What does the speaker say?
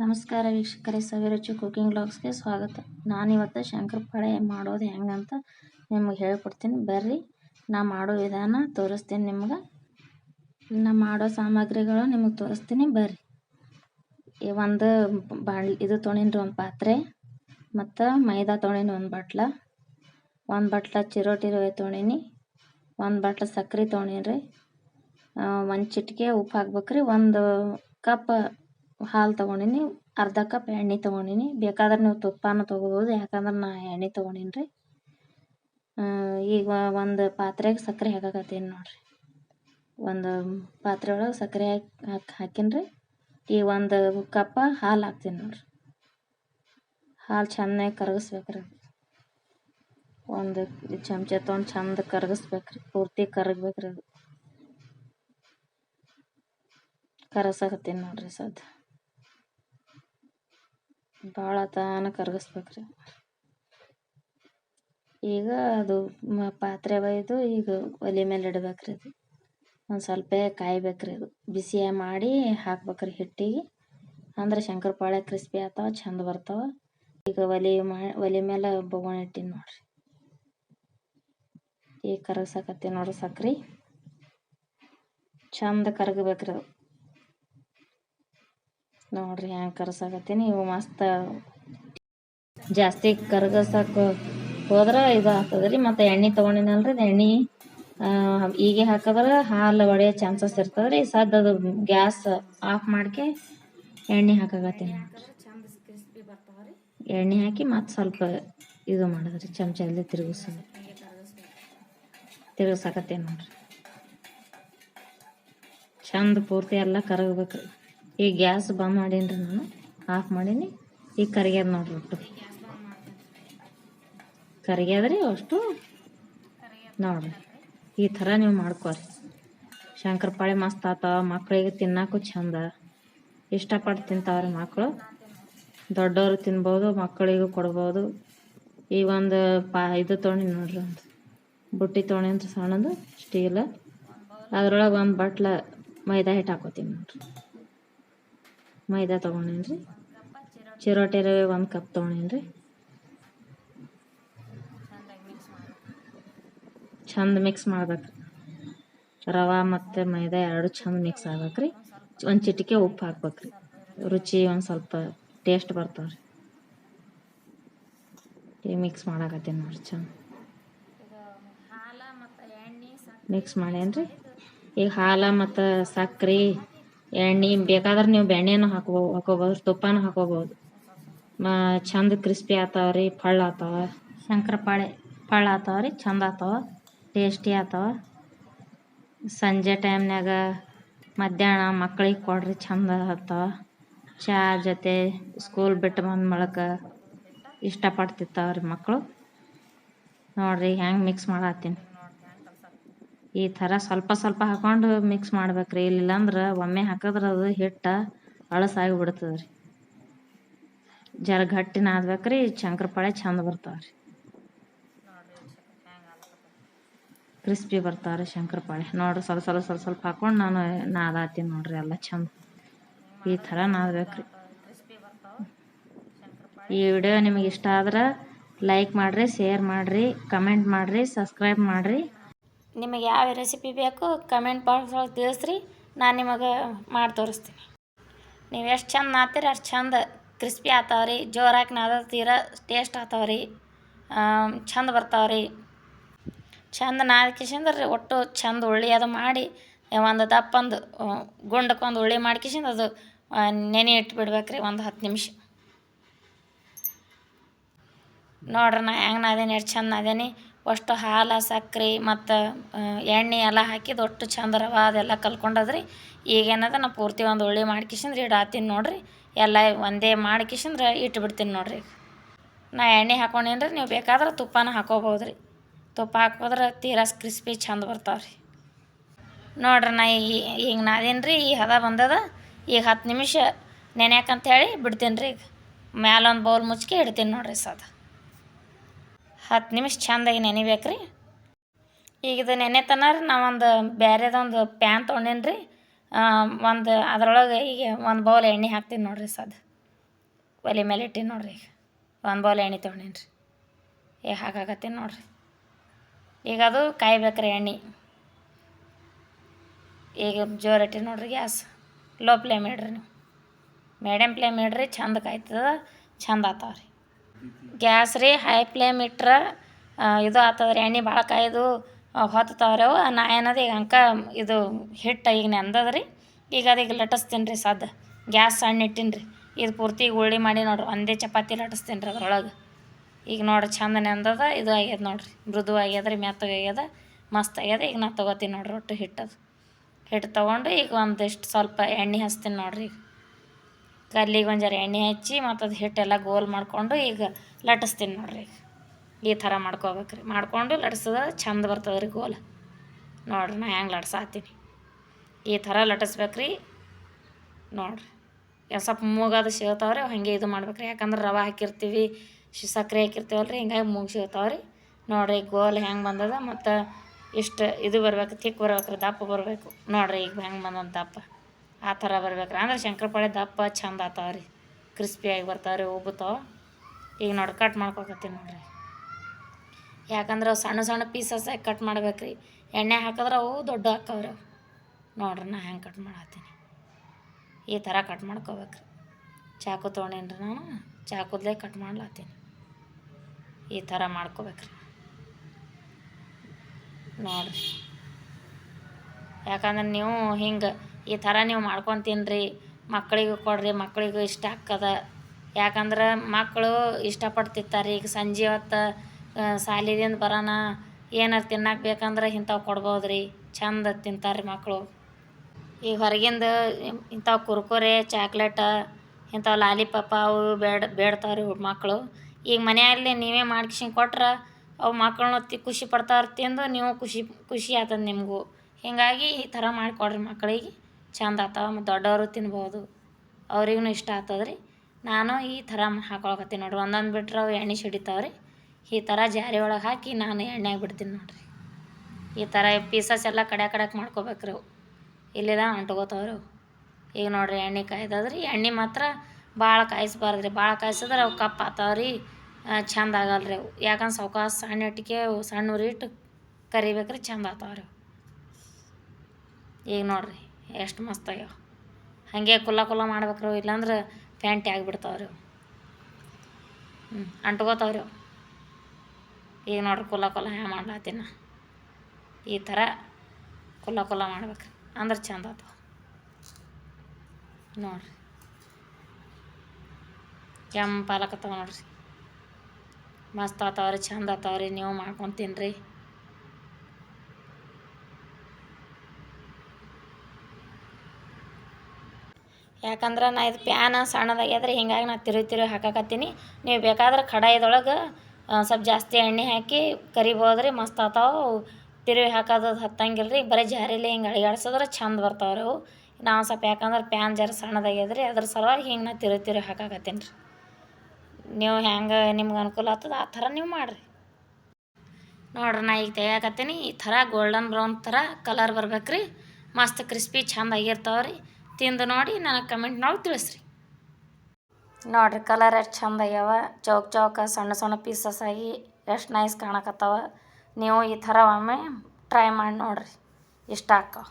ನಮಸ್ಕಾರ ವೀಕ್ಷಕರೇ, ಸವಿರುಚಿ ಕುಕಿಂಗ್ ಬ್ಲಾಗ್ಸ್ಗೆ ಸ್ವಾಗತ. ನಾನಿವತ್ತು ಶಂಕರಪಾಳೆ ಮಾಡೋದು ಹೆಂಗಂತ ನಿಮಗೆ ಹೇಳ್ಕೊಡ್ತೀನಿ. ಬರ್ರಿ, ನಾ ಮಾಡೋ ವಿಧಾನ ತೋರಿಸ್ತೀನಿ ನಿಮ್ಗೆ. ನಾ ಮಾಡೋ ಸಾಮಗ್ರಿಗಳು ನಿಮಗೆ ತೋರಿಸ್ತೀನಿ. ಬರ್ರಿ. ಈ ಒಂದು ಬಾಣ್, ಇದು ತೊಳಿನ್ರಿ ಒಂದು ಪಾತ್ರೆ, ಮತ್ತು ಮೈದಾ ತೊಳಿನಿ ಒಂದು ಬಟ್ಲ ಒಂದು ಬಟ್ಲ ಚಿರೋಟಿ ರವೆ ತೊಳಿನಿ, ಒಂದು ಬಟ್ಲ ಸಕ್ಕರೆ ತೊಳಿನಿ ರೀ ಒಂದು ಚಿಟಿಕೆ ಉಪ್ಪು ಹಾಕ್ಬೇಕ್ರಿ, ಒಂದು ಕಪ್ ಹಾಲು ತೊಗೊಂಡಿನಿ. ಅರ್ಧ ಕಪ್ ಎಣ್ಣೆ ತೊಗೊಂಡಿನಿ. ಬೇಕಾದ್ರೆ ನೀವು ತುಪ್ಪನೂ ತೊಗೋಬೋದು, ಯಾಕಂದ್ರೆ ನಾ ಎಣ್ಣೆ ತೊಗೊಂಡಿನಿ ರೀ ಈಗ ಒಂದು ಪಾತ್ರೆಗೆ ಸಕ್ಕರೆ ಹಾಕಕತ್ತೀನಿ ನೋಡಿರಿ. ಒಂದು ಪಾತ್ರೆ ಒಳಗೆ ಸಕ್ಕರೆ ಹಾಕಿ ಹಾಕಿ ಹಾಕೀನಿ ರೀ ಈಗ ಒಂದು ಕಪ್ಪ ಹಾಲು ಹಾಕ್ತೀನಿ ನೋಡಿರಿ. ಹಾಲು ಚೆನ್ನಾಗಿ ಕರಗಿಸ್ಬೇಕ್ರಿ. ಒಂದು ಚಮಚ ತೊಗೊಂಡು ಚಂದ ಕರಗಿಸ್ಬೇಕ್ರಿ. ಪೂರ್ತಿ ಕರಗಬೇಕ್ರಿ ಅದು. ಕರಗ್ಸಕತ್ತೀನಿ ನೋಡಿರಿ ಸದ್ ಭಾಳ ತಾನ ಕರಗಿಸ್ಬೇಕ್ರಿ. ಈಗ ಅದು ಪಾತ್ರೆ ಒಯ್ದು ಈಗ ಒಲೆ ಮೇಲೆ ಇಡ್ಬೇಕ್ರಿ ಅದು. ಒಂದು ಸ್ವಲ್ಪ ಕಾಯ್ಬೇಕ್ರಿ ಅದು. ಬಿಸಿ ಮಾಡಿ ಹಾಕ್ಬೇಕ್ರಿ ಹಿಟ್ಟಿಗೆ. ಅಂದ್ರೆ ಶಂಕರಪಾಳೆ ಕ್ರಿಸ್ಪಿ ಆಗ್ತಾವ ಚಂದ ಬರ್ತಾವ. ಈಗ ಒಲೆ ಮಾ, ಒಲೆ ಮೇಲೆ ಬೊಗೋಣ ಇಟ್ಟಿನಿ ನೋಡ್ರಿ. ಈಗ ಕರಗ್ಸಕತ್ತಿ ನೋಡ್ರಿ ಸಕ್ರೆ. ಚಂದ ಕರಗಬೇಕ್ರಿ ಅದು. ನೋಡ್ರಿ ಹ್ಯಾಂಗೆ ಕರ್ಸಾಕತ್ತೀನಿ ಇವು ಮಸ್ತ್ ಜಾಸ್ತಿ ಕರ್ಗಸಕ್ಕೆ ಹೋದ್ರೆ ಇದು ಆಗ್ತದೆ ರೀ ಮತ್ತು ಎಣ್ಣೆ ತೊಗೊಂಡಿನಲ್ರಿ ಎಣ್ಣೆ ಈಗ ಹಾಕಿದ್ರೆ ಹಾಲು ಒಡೆಯೋ ಚಾನ್ಸಸ್ ಇರ್ತದೆ ರೀ ಸದ್ದು ಅದು ಗ್ಯಾಸ್ ಆಫ್ ಮಾಡ್ಕೆ ಎಣ್ಣೆ ಹಾಕಾಕತ್ತೀನಿ ಎಣ್ಣೆ ಹಾಕಿ ಮತ್ತು ಸ್ವಲ್ಪ ಇದು ಮಾಡಿದ್ರಿ ಚಮಚದಲ್ಲಿ ತಿರುಗಿಸ. ತಿರುಗಿಸಾಕತ್ತೀನಿ ನೋಡ್ರಿ. ಚಂದ ಪೂರ್ತಿ ಎಲ್ಲ ಕರಗಬೇಕು. ಈಗ ಗ್ಯಾಸ್ ಬಂದ್ ಮಾಡೀನಿ ನಾನು. ಆಫ್ ಮಾಡೀನಿ. ಈಗ ಕರಿಗ್ಯಾದ ನೋಡ್ರಿ ಒಟ್ಟು. ಕರಿಗ್ಯಾದ್ರಿ ಅಷ್ಟು ನೋಡ್ರಿ. ಈ ಥರ ನೀವು ಮಾಡ್ಕೊರಿ. ಶಂಕರಪಾಳೆ ಮಸ್ತ್ ಆತಾವ ಮಕ್ಕಳಿಗೆ ತಿನ್ನಕ್ಕೂ ಚಂದ. ಇಷ್ಟಪಟ್ಟು ತಿಂತಾವ್ರಿ ಮಕ್ಕಳು ದೊಡ್ಡವರು ತಿನ್ಬೋದು ಮಕ್ಕಳಿಗೂ ಕೊಡ್ಬೋದು. ಈಗ ಒಂದು ಪಾ, ಇದು ತೊಗೊಂಡಿನಿ ನೋಡ್ರಿ ಒಂದು. ಬುಟ್ಟಿ ತೊಗೊಂಡಿನ್ರಿ ಸಣ್ಣದು, ಸ್ಟೀಲ್. ಅದ್ರೊಳಗೆ ಒಂದು ಬಟ್ಲ ಮೈದಾ ಹಿಟ್ಟು ಹಾಕೋತೀನಿ ನೋಡ್ರಿ. ಮೈದಾ ತೊಗೊಂಡೇನಿ ರೀ ಚಿರೋಟಿ ರವೆ ಒಂದು ಕಪ್ ತೊಗೊಂಡೇನಿ ರೀ ಚಂದ ಮಿಕ್ಸ್ ಮಾಡ್ಬೇಕು ರವೆ ಮತ್ತು ಮೈದಾ ಎರಡು ಚಂದ ಮಿಕ್ಸ್ ರೀ ಒಂದು ಚಿಟಿಕೆ ಉಪ್ಪು ಹಾಕ್ಬೇಕು ರೀ ರುಚಿ ಒಂದು ಸ್ವಲ್ಪ ಟೇಸ್ಟ್ ಬರ್ತಾವೆ ರೀ ಈಗ ಮಿಕ್ಸ್ ಮಾಡಾಕತ್ತೀನಿ ನೋಡ್ರಿ, ಚಂದ. ಮಿಕ್ಸ್ ಮಾಡೇನಿ ರೀ ಈಗ ಹಾಲು ಮತ್ತು ಸಕ್ರೆ ಎಣ್ಣೆ ಬೇಕಾದ್ರೆ ನೀವು ಬೆಣ್ಣೆನೂ ಹಾಕೋ ಹಾಕೋಬೋದು, ತುಪ್ಪನೂ ಹಾಕೋಬೋದು. ಮಾ, ಚಂದ ಕ್ರಿಸ್ಪಿ ಆತಾವ ರೀ ಆತಾವ. ಶಂಕರಪಾಳೆ ಫಳ್ಳ ಆತಾವ ರೀ, ಚಂದ ಆತಾವ. ಟೇಸ್ಟಿ ಆತಾವ. ಸಂಜೆ ಟೈಮ್ನಾಗ ಮಧ್ಯಾಹ್ನ ಮಕ್ಕಳಿಗೆ ಕೊಡ್ರಿ, ಚಂದ ಆತಾವ. ಚಾ ಜೊತೆ ಸ್ಕೂಲ್ ಬಿಟ್ಟು ಬಂದ ಮೂಲಕ ಇಷ್ಟಪಡ್ತಿರ್ತಾವ ತಿಂತಾವ್ರಿ ಮಕ್ಕಳು ನೋಡಿರಿ, ಹೆಂಗೆ ಮಿಕ್ಸ್ ಮಾಡತ್ತೀನಿ. ಈ ಥರ ಸ್ವಲ್ಪ ಸ್ವಲ್ಪ ಹಾಕೊಂಡು ಮಿಕ್ಸ್ ಮಾಡ್ಬೇಕ್ರಿ. ಇಲ್ಲಿಲ್ಲ ಅಂದ್ರೆ ಒಮ್ಮೆ ಹಾಕಿದ್ರೆ ಅದು ಹಿಟ್ಟು ಅಳಸಾಗಿ ಬಿಡ್ತದೆ ರೀ ಜರ ಗಟ್ಟಿ ನಾದ್ಬೇಕ್ರಿ ಶಂಕರಪಾಳೆ ಚಂದ ಬರ್ತಾವೆ ರೀ ಕ್ರಿಸ್ಪಿ ಬರ್ತಾವೆ ರೀ ಶಂಕರಪಾಳೆ ನೋಡ್ರಿ ಸ್ವಲ್ಪ ಸ್ವಲ್ಪ ಸ್ವಲ್ಪ ಸ್ವಲ್ಪ ಹಾಕೊಂಡು ನಾನು ನಾದಾತೀನಿ ನೋಡ್ರಿ, ಎಲ್ಲ ಚಂದ. ಈ ಥರ ನಾದ್ಬೇಕ್ರಿ. ಈ ವಿಡಿಯೋ ನಿಮಗೆ ಇಷ್ಟ ಆದ್ರೆ ಲೈಕ್ ಮಾಡಿರಿ ಶೇರ್ ಮಾಡಿರಿ ಕಮೆಂಟ್ ಮಾಡಿರಿ ಸಬ್ಸ್ಕ್ರೈಬ್ ಮಾಡಿರಿ. ನಿಮಗೆ ಯಾವ ರೆಸಿಪಿ ಬೇಕು ಕಮೆಂಟ್ ಬಾಕ್ಸ್ ಒಳಗೆ ತಿಳಿಸ್ರಿ. ನಾನು ನಿಮಗೆ ಮಾಡಿ ತೋರಿಸ್ತೀನಿ. ನೀವು ಎಷ್ಟು ಚಂದ ನಾತೀರಿ ಅಷ್ಟು ಚಂದ ಕ್ರಿಸ್ಪಿ ಆತಾವ್ರಿ ಜೋರಾಗಿ ನಾದತ್ತೀರ ಟೇಸ್ಟ್ ಆತಾವ್ರಿ ಚಂದ ರೀ ಚಂದ ನಾದ್ಕಿಸಿಂದ್ರೆ ಒಟ್ಟು ಚಂದ ಉಳ್ಳಿ ಅದು ಮಾಡಿ, ಒಂದು ದಪ್ಪಂದು ಗುಂಡಕ್ಕೊಂದು ಉಳ್ಳಿ ಮಾಡ್ಕಿಸಿಂದ ಅದು ನೆನೆ ಇಟ್ಟು ಇಟ್ಬಿಡ್ಬೇಕ್ರಿ ಒಂದು ಹತ್ತು ನಿಮಿಷ. ನೋಡ್ರಿ ನಾ ಹೆಂಗೆ ನಾದೇನಿ, ಎಷ್ಟು ಚಂದ ನಾದೇನಿ. ಅಷ್ಟು ಹಾಲು ಸಕ್ರೆ ಮತ್ತು ಎಣ್ಣೆ ಎಲ್ಲ ಹಾಕಿದ್ದು ಒಟ್ಟು ಚಂದ ರವೆ ಅದೆಲ್ಲ ಕಲ್ಕೊಂಡದ್ರಿ. ಈಗೇನದ ನಾ ಪೂರ್ತಿ ಒಂದು ಒಳ್ಳೆ ಮಾಡ್ಕಿಸಿಂದ್ರೆ ಇಡಾತೀನಿ ನೋಡಿರಿ. ಎಲ್ಲ ಒಂದೇ ಇಟ್ಟು ಇಟ್ಬಿಡ್ತೀನಿ ನೋಡಿರಿ. ನಾ ಎಣ್ಣೆ ಹಾಕೊಂಡೇನ್ರಿ, ನೀವು ಬೇಕಾದ್ರೆ ತುಪ್ಪನ ಹಾಕೋಬೋದು ರೀ ತುಪ್ಪ ಹಾಕೋದ್ರೆ ತೀರಾ ಕ್ರಿಸ್ಪಿ ಚಂದ ಬರ್ತಾವೆ ರೀ ನೋಡ್ರಿ ನಾ ಈಗ ಈಗ ನಾದೇನು ಈ ಹದ ಬಂದದ, ಈಗ ಹತ್ತು ನಿಮಿಷ ನೆನೆಯಾಕಂತ ಹೇಳಿ ಬಿಡ್ತೀನಿ ರೀ ಈಗ ಮ್ಯಾಲೊಂದು ಬೌಲ್ ಮುಚ್ಚಿ ಇಡ್ತೀನಿ ನೋಡಿರಿ ಸದ. ಹತ್ತು ನಿಮಿಷ ಚೆಂದಾಗಿ ನೆನಿಬೇಕು ರೀ ಈಗ ಇದು ನೆನೆತನ ರೀ ನಾವೊಂದು ಬೇರೆದೊಂದು ಪ್ಯಾನ್ ತೊಗೊಂಡೇನಿ ರೀ. ಒಂದು ಅದರೊಳಗೆ ಈಗ ಒಂದು ಬೌಲ್ ಎಣ್ಣೆ ಹಾಕ್ತೀನಿ ನೋಡಿರಿ ಸದ್. ಒಲೆ ಮೇಲೆ ಇಟ್ಟೀನಿ ನೋಡಿರಿ ಈಗ. ಒಂದು ಬೌಲ್ ಎಣ್ಣೆ ತೊಗೊಂಡೇನಿ ರೀ. ಈಗ ಹಾಕಾಕತ್ತೀನಿ ನೋಡಿರಿ. ಈಗ ಅದು ಕಾಯ್ಬೇಕ್ರಿ ಎಣ್ಣೆ. ಈಗ ಜೋರು ಇಟ್ಟಿನಿ ನೋಡಿರಿ ಗ್ಯಾಸ್. ಲೋ ಫ್ಲೇಮ್ ಇಡ್ರಿ ನೀವು. ಮೀಡಿಯಮ್ ಫ್ಲೇಮ್ ಇಡ್ರಿ ಚಂದ ಕಾಯ್ತದ ಚಂದ ಆತಾವ ರೀ ಗ್ಯಾಸ್ ರೀ ಹೈ ಫ್ಲೇಮ್ ಇಟ್ರೆ ಇದು ಆಗ್ತದ್ರಿ ಎಣ್ಣೆ ಭಾಳ ಕಾಯ್ದು ಹೊತ್ತಾವ್ರಿ ಅವು. ನಾ ಏನದ, ಈಗ ಅಂಕ ಇದು ಹಿಟ್ಟು ಈಗ ನೆಂದದ್ರಿ. ಈಗ ಅದೀಗ ಲಟ್ಟಿಸ್ತೀನಿ ರೀ ಸದ್ದು. ಗ್ಯಾಸ್ ಸಣ್ಣ ಇಟ್ಟೀನಿ ರೀ. ಇದು ಪೂರ್ತಿ ಗುಳ್ಳಿ ಮಾಡಿ ನೋಡ್ರಿ, ಒಂದೇ ಚಪಾತಿ ಲಟ್ಟಿಸ್ತೀನಿ ರೀ ಅದ್ರೊಳಗೆ. ಈಗ ನೋಡ್ರಿ, ಚಂದ ನೆಂದದ, ಇದು ಆಗ್ಯದ ನೋಡ್ರಿ. ಮೃದು ಆಗ್ಯದ ರೀ, ಮೆತ್ತಗೆ ಆಗ್ಯದ, ಮಸ್ತ್ ಆಗ್ಯದ. ಈಗ ನಾ ತೊಗೋತೀನಿ ನೋಡ್ರಿ ಒಟ್ಟು ಹಿಟ್ಟದು. ಹಿಟ್ಟು ತೊಗೊಂಡು ಈಗ ಒಂದಿಷ್ಟು ಸ್ವಲ್ಪ ಎಣ್ಣೆ ಹಚ್ತೀನಿ ನೋಡ್ರಿ ಈಗ. ಕಲ್ಲಿಗೆ ಒಂದು ಜರ ಎಣ್ಣೆ ಹಚ್ಚಿ ಮತ್ತು ಅದು ಹಿಟ್ಟೆಲ್ಲ ಗೋಲ್ ಮಾಡಿಕೊಂಡು ಈಗ ಲಟ್ಟಿಸ್ತೀನಿ ನೋಡ್ರಿ ಈ ಥರ ಮಾಡ್ಕೋಬೇಕ್ರಿ. ಮಾಡ್ಕೊಂಡು ಲಟ್ಸದ ಚಂದ ಬರ್ತದೆ ರೀ ಗೋಲ್. ನೋಡ್ರಿ ನಾ ಹೆಂಗೆ ಲಟ್ಸಾತೀನಿ. ಈ ಥರ ಲಟ್ಟಿಸ್ಬೇಕ್ರಿ ನೋಡ್ರಿ. ಏನು ಸ್ವಲ್ಪ ಮೂಗದು ಸಿಗ್ತಾವೆ ರೀ ಹಾಗೆ ಇದು ಮಾಡ್ಬೇಕ್ರಿ. ಯಾಕಂದ್ರೆ ರವೆ ಹಾಕಿರ್ತೀವಿ ಸಕ್ಕರೆ ಹಾಕಿರ್ತೀವಲ್ಲ ರೀ ಹಿಂಗಾಗಿ ಮೂಗು ಸಿಗ್ತಾವ್ರಿ ನೋಡ್ರಿ ಗೋಲ್ ಹೆಂಗೆ ಬಂದದ ಮತ್ತು ಇಷ್ಟು ಇದು ಬರ್ಬೇಕು, ತಿಕ್ ಬರ್ಬೇಕು ರೀ ದಪ್ಪ ಬರಬೇಕು. ನೋಡ್ರಿ ಈಗ ಹೆಂಗೆ ಬಂದಂತ ದಪ್ಪ. ಆ ಥರ ಬರ್ಬೇಕ್ರಿ. ಅಂದ್ರೆ ಶಂಕರಪಾಳೆ ದಪ್ಪ ಚಂದ ಆತಾವ್ರಿ. ಕ್ರಿಸ್ಪಿಯಾಗಿ ರೀ ಉಬ್ಬುತ್ತಾವ ಈಗ ನೋಡಿ ಕಟ್ ಮಾಡ್ಕೊಕತ್ತೀನಿ ನೋಡ್ರಿ. ಯಾಕಂದ್ರೆ ಅವು ಸಣ್ಣ ಸಣ್ಣ ಪೀಸಸ್ ಕಟ್ ಮಾಡ್ಬೇಕ್ರಿ. ಎಣ್ಣೆ ಹಾಕಿದ್ರೆ ಅವು ದೊಡ್ಡ ಹಾಕವ್ರಿ ನೋಡ್ರಿ ನಾ ಹೆಂಗೆ ಕಟ್ ಮಾಡತ್ತೀನಿ. ಈ ಥರ ಕಟ್ ಮಾಡ್ಕೋಬೇಕ್ರಿ. ಚಾಕು ತೊಗೊಂಡೇನ್ರಿ ನಾನು. ಚಾಕುದ್ಲೇ ಕಟ್ ಮಾಡ್ಲತ್ತೀನಿ. ಈ ಥರ ಮಾಡ್ಕೋಬೇಕ್ರಿ. ನೋಡ್ರಿ. ಯಾಕಂದ್ರೆ ನೀವು ಹಿಂಗೆ ಈ ಥರ ನೀವು ಮಾಡ್ಕೊಂಡು ತಿನ್ನಿರಿ ಮಕ್ಕಳಿಗೂ ಕೊಡ್ರಿ ಮಕ್ಕಳಿಗೂ ಇಷ್ಟ ಆಕ್ಕದ ಯಾಕಂದ್ರೆ ಮಕ್ಕಳು ಇಷ್ಟಪಟ್ಟು ತಿಂತಾರೆ ಈಗ ಸಂಜೆ ಹೊತ್ತು ಸಾಲಿದಿಂದ ಬರೋಣ, ಏನಾರು ತಿನ್ನಕ್ಕೆ ಬೇಕಂದ್ರೆ ಇಂಥವು ಕೊಡ್ಬೋದು ರೀ ಚಂದ ತಿಂತಾರೆ ರೀ ಮಕ್ಕಳು ಈಗ ಹೊರಗಿಂದ ಇಂಥವು ಕುರ್ಕುರೆ, ಚಾಕ್ಲೇಟ, ಇಂಥವು ಲಾಲಿಪಾಪ ಅವು ಬೇಡ, ಬೇಡ್ತಾವ್ರಿ ಮಕ್ಕಳು ಈಗ ಮನೆಯಲ್ಲಿ ನೀವೇ ಮಾಡ್ಕಿಸಿ ಕೊಟ್ರೆ ಅವು ಮಕ್ಕಳನ್ನ ತಿ, ಖುಷಿ ಪಡ್ತಾವ್ರು ತಿಂದು ನೀವು ಖುಷಿ ಖುಷಿ ಆತದ ನಿಮಗೂ. ಹೀಗಾಗಿ ಈ ಥರ ಮಾಡಿಕೊಡ್ರಿ ಮಕ್ಕಳಿಗೆ ಚಂದ ಆಗ್ತಾವ ಮತ್ತು ದೊಡ್ಡವರು ತಿನ್ಬೋದು. ಅವ್ರಿಗೂ ಇಷ್ಟ ಆಗ್ತದ ರೀ ನಾನು ಈ ಥರ ಹಾಕೊಳಕತ್ತೀನಿ ನೋಡ್ರಿ. ಒಂದೊಂದು ಬಿಟ್ರೆ ಅವು ಎಣ್ಣೆ ಸಿಡಿತಾವ್ರಿ. ಈ ಥರ ಜಾರಿ ಒಳಗೆ ಹಾಕಿ ನಾನು ಎಣ್ಣೆಗೆ ಬಿಡ್ತೀನಿ ನೋಡ್ರಿ. ಈ ಥರ ಪೀಸಸ್ ಎಲ್ಲ ಕಡೆ ಕಡೆಕ್ ಮಾಡ್ಕೋಬೇಕ್ರಿ ಅವು. ಇಲ್ಲಿದ ಅಂಟ್ಕೋತಾವ್ರಿ ಈಗ ನೋಡ್ರಿ ಎಣ್ಣೆ ಕಾಯ್ದದ್ರಿ. ಎಣ್ಣೆ ಮಾತ್ರ ಭಾಳ ಕಾಯಿಸ್ಬಾರ್ದು ರೀ ಭಾಳ ಕಾಯಿಸಿದ್ರೆ ಅವು ಕಪ್ಪು ರೀ ಚಂದ ಆಗಲ್ಲ ರೀ ಅವು. ಯಾಕಂದ್ರೆ ಸೌಕ ಸಣ್ಣ ಇಟ್ಟಿಗೆ ಸಣ್ಣ ಉರಿ ಇಟ್ಟು ಕರಿಬೇಕ್ರಿ ಚಂದ ಆತಾವ್ರಿ ಅವು. ಈಗ ನೋಡ್ರಿ. ಎಷ್ಟು ಮಸ್ತಾಗ್ಯಾವ ಹಾಗೆ ಕುಲ್ಲ ಕುಲ್ಲ ಮಾಡ್ಬೇಕ್ರು, ಇಲ್ಲಾಂದ್ರೆ ಪ್ಯಾಂಟಿ ಆಗಿಬಿಡ್ತಾವ್ರಿ ಹ್ಞೂ ಅಂಟ್ಕೋತಾವ್ರಿ ಈಗ ನೋಡ್ರಿ ಕುಲ್ಲ ಕುಲ್ಲ ಹ್ಯಾಂಗೆ ಮಾಡ್ಲಾತಿನ ಈ ಥರ ಕುಲ್ಲ ಕುಲ್ಲ ಮಾಡ್ಬೇಕು. ಅಂದ್ರೆ ಚಂದ ಆತಾವ ನೋಡ್ರಿ. ಕೆಂಪಾಲಕತ್ತಾವ ನೋಡ್ರಿ. ಮಸ್ತ್ ಆತಾವ್ರಿ, ಚಂದ ಆತಾವ್ರಿ, ನೀವು ಮಾಡ್ಕೊಂಡು ಯಾಕಂದ್ರೆ ನಾ ಇದು ಪ್ಯಾನ್ ಸಣ್ಣದಾಗ್ಯದ್ರಿ, ಹಿಂಗಾಗಿ ನಾ ತಿರುವಿ ತಿರುವಿ ಹಾಕಕತ್ತೀನಿ. ನೀವು ಬೇಕಾದ್ರೆ ಕಡಾಯಿದೊಳಗೆ ಸ್ವಲ್ಪ ಜಾಸ್ತಿ ಎಣ್ಣೆ ಹಾಕಿ ಕರಿಬೋದ್ರಿ, ಮಸ್ತ್ ಆತಾವೆ. ತಿರುವಿ ಹಾಕೋದು ಹತ್ತಂಗಿಲ್ಲ ರೀ ಬರೀ ಜಾರಿಲಿ ಹಿಂಗೆ ಅಳಿಗಾಡ್ಸಿದ್ರೆ ಚಂದ ರೀ ಅವು. ನಾವು ಸ್ವಲ್ಪ ಯಾಕಂದ್ರೆ ಪ್ಯಾನ್ ಜರ ಸಣ್ಣದಾಗ್ಯದ್ರಿ, ಅದ್ರ ಸಲುವಾಗಿ ಹಿಂಗೆ ನಾ ತಿರುವಿ ತಿರುವಿ ಹಾಕಾಕತ್ತೀನಿ ರೀ ನೀವು ಹೆಂಗೆ ನಿಮ್ಗೆ ಅನುಕೂಲ ಆಗ್ತದೆ ಆ ಥರ ನೀವು ಮಾಡಿರಿ. ನೋಡ್ರಿ ನಾ ಈಗ ತೆಗಿಯಾಕತ್ತೀನಿ, ಈ ಥರ ಗೋಲ್ಡನ್ ಬ್ರೌನ್ ಥರ ಕಲರ್ ಬರ್ಬೇಕ್ರಿ. ಮಸ್ತ್ ಕ್ರಿಸ್ಪಿ ಚಂದ ಆಗಿರ್ತಾವ್ರಿ. ತಿಂದು ನೋಡಿ ನನಗೆ ಕಮೆಂಟ್ನೊಳಗೆ ತಿಳಿಸ್ರಿ. ನೋಡ್ರಿ ಕಲರ್ ಎಷ್ಟು ಚಂದ ಆಗ್ಯಾವ. ಚೌಕ್ ಚೌಕ ಸಣ್ಣ ಸಣ್ಣ ಪೀಸಸ್ ಆಗಿ ಎಷ್ಟು ನೈಸ್ ಕಾಣಕತ್ತವ. ನೀವು ಈ ಥರ ಒಮ್ಮೆ ಟ್ರೈ ಮಾಡಿ ನೋಡ್ರಿ. ಇಷ್ಟ ಆಕ್ಕವ